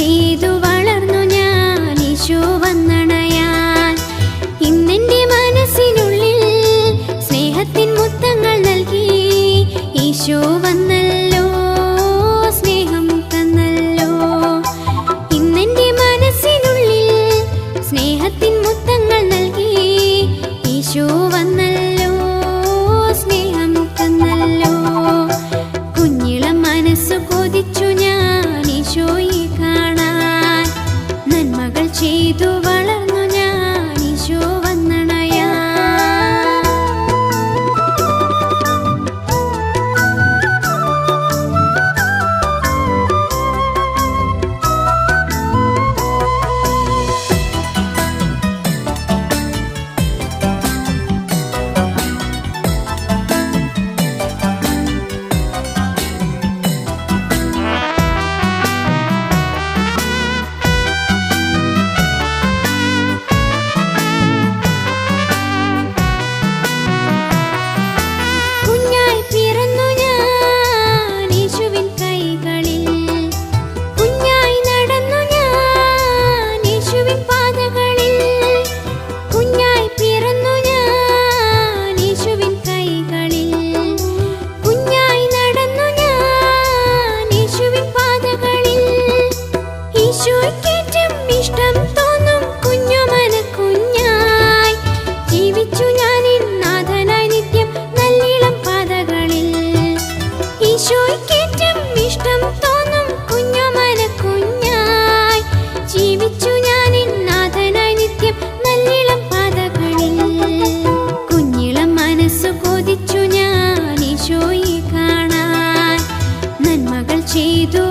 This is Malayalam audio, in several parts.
చేదువా ചെയ്തു ഇഷ്ടം ജീവിച്ചു ഇഷ്ടം ജീവിച്ചു കുഞ്ഞിളം ഞാൻ നന്മകൾ ചെയ്തു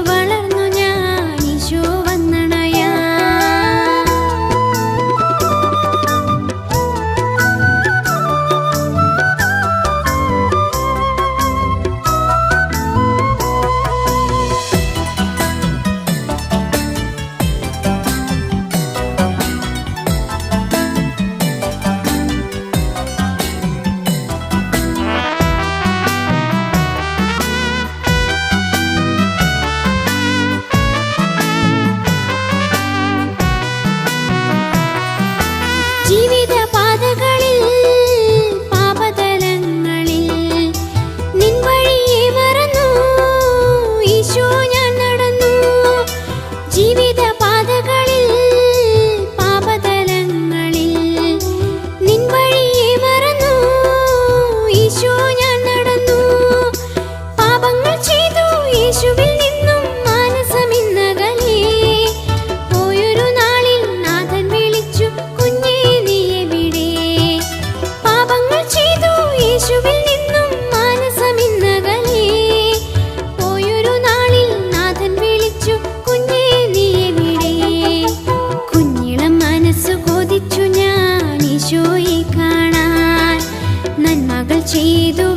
ചെയ്തു